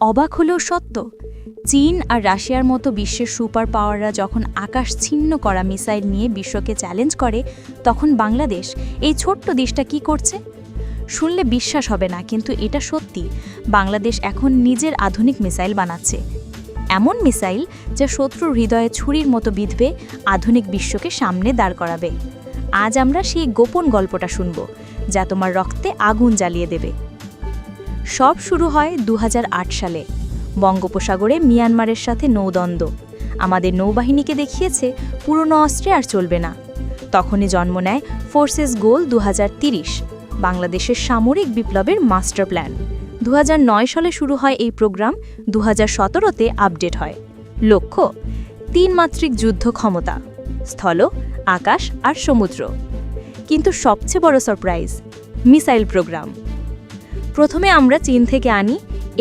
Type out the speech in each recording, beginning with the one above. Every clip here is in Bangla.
অবাক হলেও সত্য, চীন আর রাশিয়ার মতো বিশ্বের সুপার পাওয়াররা যখন আকাশ ছিন্ন করা মিসাইল নিয়ে বিশ্বকে চ্যালেঞ্জ করে, তখন বাংলাদেশ এই ছোট্ট দেশটা কি করছে? শুনলে বিশ্বাস হবে না, কিন্তু এটা সত্যি, বাংলাদেশ এখন নিজের আধুনিক মিসাইল বানাচ্ছে। এমন মিসাইল যা শত্রুর হৃদয়ে ছুরির মতো বিঁধবে, আধুনিক বিশ্বকে সামনে দাঁড় করাবে। আজ আমরা সেই গোপন গল্পটা শুনব, যা তোমার রক্তে আগুন জ্বালিয়ে দেবে। সব শুরু হয় দু হাজার আট সালে। বঙ্গোপসাগরে মিয়ানমারের সাথে নৌদ্বন্দ্ব। আমাদের নৌবাহিনীকে দেখিয়েছে পুরনো অস্ত্রে আর চলবে না। তখনই জন্ম নেয় ফোর্সেস গোল দু বাংলাদেশের সামরিক বিপ্লবের মাস্টার প্ল্যান। দু হাজার নয় সালে শুরু হয় এই প্রোগ্রাম দু সতেরোতে আপডেট হয়। লক্ষ্য, তিন মাত্রিক যুদ্ধ ক্ষমতা, স্থল, আকাশ আর সমুদ্র। কিন্তু সবচেয়ে বড় সারপ্রাইজ, মিসাইল প্রোগ্রাম। প্রথমে আমরা চীন থেকে আনি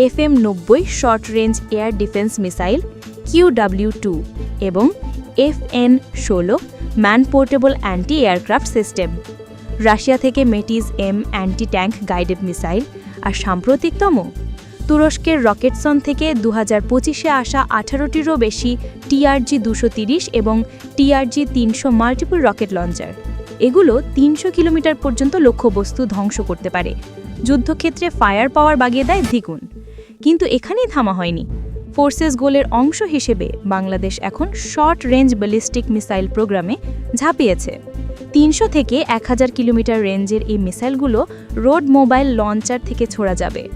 এফ এম নব্বই short range air defence missile QW two এবং এফ এন ষোলো man portable anti aircraft system. Russia থেকে Metis M anti tank guided missile আর সাম্প্রতিকতম তুরস্কের রকেটসন থেকে দু হাজার পঁচিশে আসা আঠারোটিরও বেশি টিআরজি দুশো তিরিশ এবং টিআরজি তিনশো মাল্টিপল রকেট লঞ্চার। এগুলো তিনশো কিলোমিটার পর্যন্ত লক্ষ্যবস্তু ধ্বংস করতে পারে। যুদ্ধক্ষেত্রে ফায়ার পাওয়ার বাগিয়ে দেয় দ্বিগুণ। কিন্তু এখানেই থামা হয়নি। ফোর্সেস গোলের অংশ হিসেবে বাংলাদেশ এখন শর্ট রেঞ্জ ব্যালিস্টিক মিসাইল প্রোগ্রামে ঝাঁপিয়েছে। তিনশো থেকে এক হাজার কিলোমিটার রেঞ্জের এই মিসাইলগুলো রোড মোবাইল লঞ্চার থেকে ছোড়া যাবে।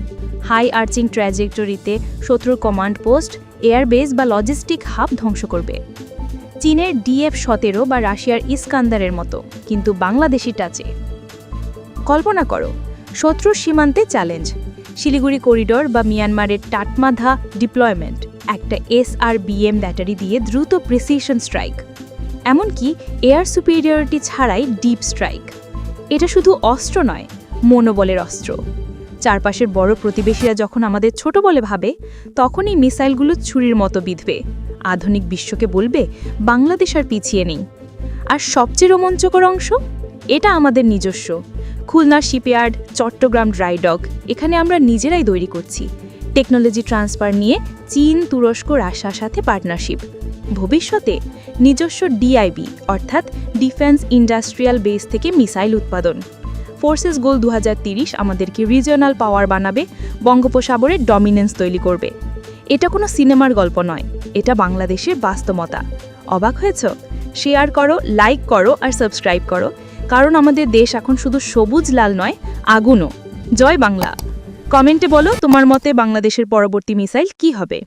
হাই আর্চিং ট্র্যাজেক্টরিতে শত্রুর কমান্ড পোস্ট, এয়ারবেস বা লজিস্টিক হাব ধ্বংস করবে। চীনের ডিএফ সতেরো বা রাশিয়ার ইস্কান্দারের মতো, কিন্তু বাংলাদেশি টাচে। কল্পনা করো শত্রুর সীমান্তে চ্যালেঞ্জ। শিলিগুড়ি করিডোর বা মিয়ানমারের টাটমাধা ডিপ্লয়মেন্ট, একটা এস আর বিএম ব্যাটারি দিয়ে দ্রুত প্রিসিশন স্ট্রাইক। এমনকি এয়ার সুপিরিয়রিটি ছাড়াই ডিপ স্ট্রাইক। এটা শুধু অস্ত্র নয়, মনোবলের অস্ত্র। চারপাশের বড় প্রতিবেশীরা যখন আমাদের ছোট বলে ভাবে, তখনই মিসাইলগুলো ছুরির মতো বিঁধবে। আধুনিক বিশ্বকে বলবে, বাংলাদেশ আর পিছিয়ে নেই। আর সবচেয়ে রোমাঞ্চকর অংশ? এটা আমাদের নিজস্ব। খুলনা শিপইয়ার্ড, চট্টগ্রাম ড্রাইডগ এখানে আমরা নিজেরাই তৈরি করছি। টেকনোলজি ট্রান্সফার নিয়ে চীন, তুরস্ক, রাশিয়ার সাথে পার্টনারশিপ। ভবিষ্যতে নিজস্ব ডিআইবি, অর্থাৎ ডিফেন্স ইন্ডাস্ট্রিয়াল বেস থেকে মিসাইল উৎপাদন। ফোর্সেস গোল দু আমাদেরকে রিজিওনাল পাওয়ার বানাবে বঙ্গোপসাগরের ডমিনেন্স তৈরি করবে। এটা কোনো সিনেমার গল্প নয়, এটা বাংলাদেশের বাস্তবতা। অবাক হয়েছ? শেয়ার করো, লাইক করো আর সাবস্ক্রাইব করো। কারণ আমাদের দেশ এখন শুধু সবুজ লাল নয়, আগুনও। জয় বাংলা। কমেন্টে বলো তোমার মতে বাংলাদেশের পরবর্তী মিসাইল কি হবে?